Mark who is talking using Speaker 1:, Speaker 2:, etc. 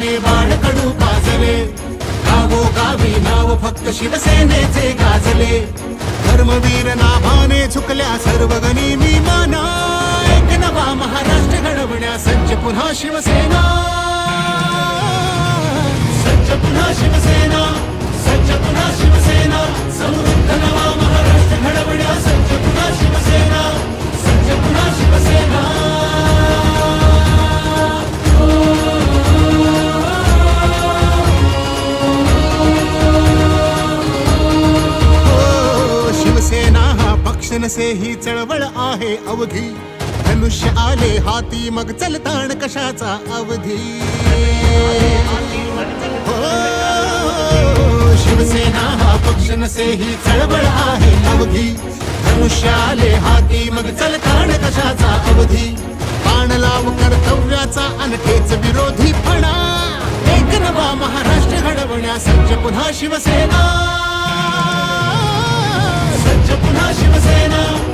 Speaker 1: सम्राटाने बाळकडू पाजले. गावो गावी नाव फक्त शिवसेनेचे गाजले. धर्मवीर नाभाने झुकल्या सर्व गनिमी माना. एक नवा महाराष्ट्र घडवण्या सज्ज पुन्हा शिवसेना. सज्ज पुन्हा शिवसेना. हा ही चळवळ आहे अवधी. धनुष्य आले हाती मग चलताण कशाचा अवधी? हो, शिवसेना हा पक्ष नसे ही चळवळ आहे अवधी. धनुष्य आले हाती मग चलताण कशाचा अवधी? बाण लाव कर्तव्याचा अनखेच विरोधी फणा. एक नवा महाराष्ट्र घडवण्यास पुन्हा शिवसेना. सज्ज पुन्हा शिवसेना